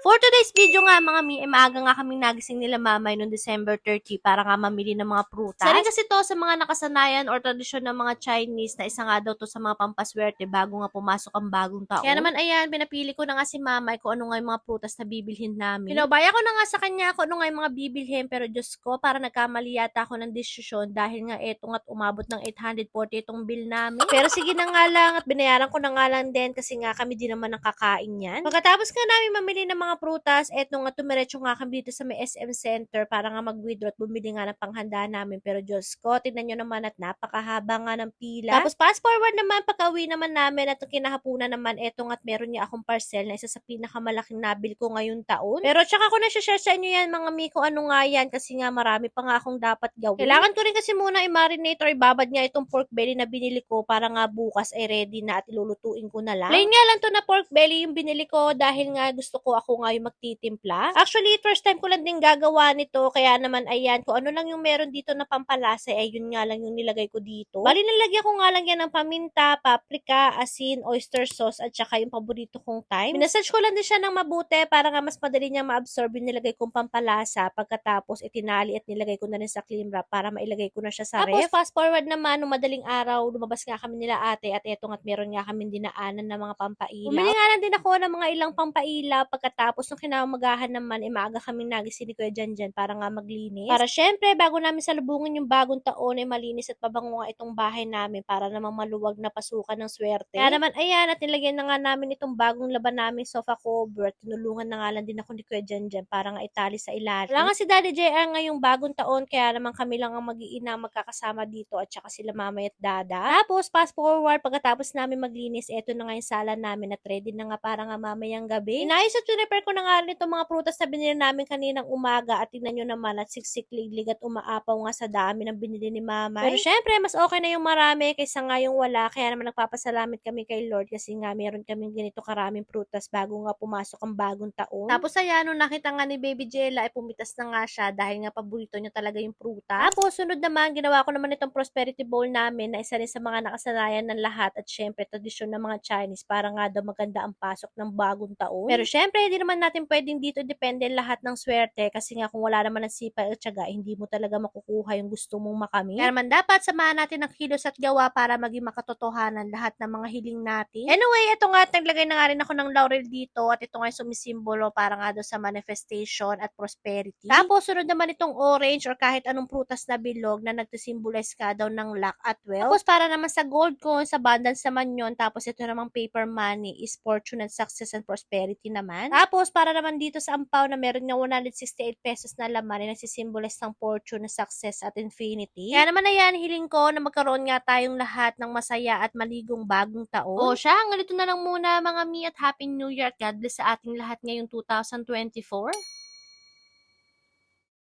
For today's video nga mga mi, maaga nga kaming nagising nila mamay noong December 30 para nga mamili ng mga prutas. Isa rin kasi to sa mga nakasanayan or tradisyon ng mga Chinese na isa nga daw to sa mga pampaswerte bago nga pumasok ang bagong taon. Kaya naman ayan, pinapili ko na nga si mamay kung ano nga yung mga prutas na bibilhin namin. Pinabaya ko na nga sa kanya kung ano nga yung mga bibilhin pero Diyos ko, para nagkamali yata ako ng desisyon dahil nga eto nga't umabot ng 840 itong bill namin. Pero sige na nga lang at binayaran ko na nga lang din kasi nga kami din naman nakakain yan. Pagkatapos nga namin mamili ng mga prutas, eto nga tumiretso nga kami dito sa may SM Center para nga mag-withdraw at bumili nga ng panghanda namin. Pero Diyos ko, tingnan nyo naman at napakahaba nga ng pila. Tapos fast forward naman, pagka-uwi naman namin at kinahapunan naman, eto nga't meron niya akong parcel na isa sa pinakamalaking nabil ko ngayong taon. Pero tsaka ko na share sa inyo yan mga mi kung ano nga yan kasi nga marami pa nga akong dapat gawin. Kailangan ko rin kasi muna i-marinate or ibabad nga itong pork belly na binili ko para nga bukas ay ready na at ilulutuin ko na lang. Plain nga lang to na pork belly yung binili ko dahil nga gusto ko ako nga yung magtitimpla. Actually, first time ko lang din gagawa nito kaya naman ayan, kung ano lang yung meron dito na pampalasa ay yun nga lang yung nilagay ko dito. Bali nilagyan ko nga lang yan ng paminta, paprika, asin, oyster sauce at saka yung paborito kong thyme. Minasage ko lang din siya ng mabuti para nga mas madali niya ma-absorb yung nilagay kong pampalasa pagkatapos itinali at nilagay ko na rin sa clean wrap para mailagay ko na siya sa ref. Tapos fast forward naman, nung madaling araw, lumabas nga kami nila ate at eto nga't meron nga kami dinaanan ng mga pampailaw. Bumili nga lang din ako ng mga ilang pampailaw pagkatapos nung kinamagahan naman, eh, maaga kami nagising ni Kuya Janjan para nga maglinis. Para syempre, bago namin salubungin yung bagong taon, ay malinis at pabango nga itong bahay namin para namang maluwag na pasukan ng swerte. Kaya naman, ayan, at nilagyan na nga namin itong bagong laban namin sofa cover. Tinulungan na nga lang din ako ni Kuya Janjan para nga itali sa ilalim. Wala nga si Daddy JR ngayong bagong taon, kaya naman kami lang ang mag-iina magkakasama dito at saka sila mamay at dada. Tapos, fast forward, pagkatapos namin maglinis, eto na nga yung sala namin at ready na nga para nga mamayang gabi. Inayos at prepare ko na nga rin itong mga prutas na binili namin kaninang umaga at tingnan nyo naman at siksik liglig at umaapaw nga sa dami ng binili ni mama. Pero syempre, mas okay na yung marami kaysa nga yung wala. Kaya naman nagpapasalamat kami kay Lord kasi nga meron kaming ganito karaming prutas bago nga pumasok ang bagong taon. Tapos ayan, nung nakita nga ni Baby Jella, ay pumitas na nga siya dahil nga paborito niya talaga yung prutas. Tapos sunod naman, ginawa ko naman itong prosperity bowl namin na isa rin sa mga nakasanayan ng lahat at syempre tradisyon ng mga Chinese para nga daw maganda ang pasok ng bagong taon. Pero syempre, hindi naman natin pwedeng dito depende lahat ng swerte kasi nga kung wala naman ng sipa at tiyaga, hindi mo talaga makukuha yung gusto mong makamit. Kaya naman dapat samahan natin ang kilos at gawa para maging makatotohanan lahat ng mga hiling natin. Anyway, ito nga, naglagay na nga rin ako ng laurel dito at ito nga yung sumisimbolo para nga doon sa manifestation at prosperity. Tapos, sunod naman itong orange or kahit anong prutas na bilog na nagtisimbolize ka daw ng luck at wealth. Tapos, para naman sa gold coins, abundance naman yun. Tapos, ito namang paper money is fortune and success and prosperity naman. Tapos, para naman dito sa ampaw na meron nga 168 pesos na laman na nagsisimbolize ng fortune, success at infinity. Kaya naman ayan, hiling ko na magkaroon nga tayong lahat ng masaya at maligong bagong taon. O siya, hanggang dito na lang muna mga mi at Happy New Year at God bless sa ating lahat ngayong 2024.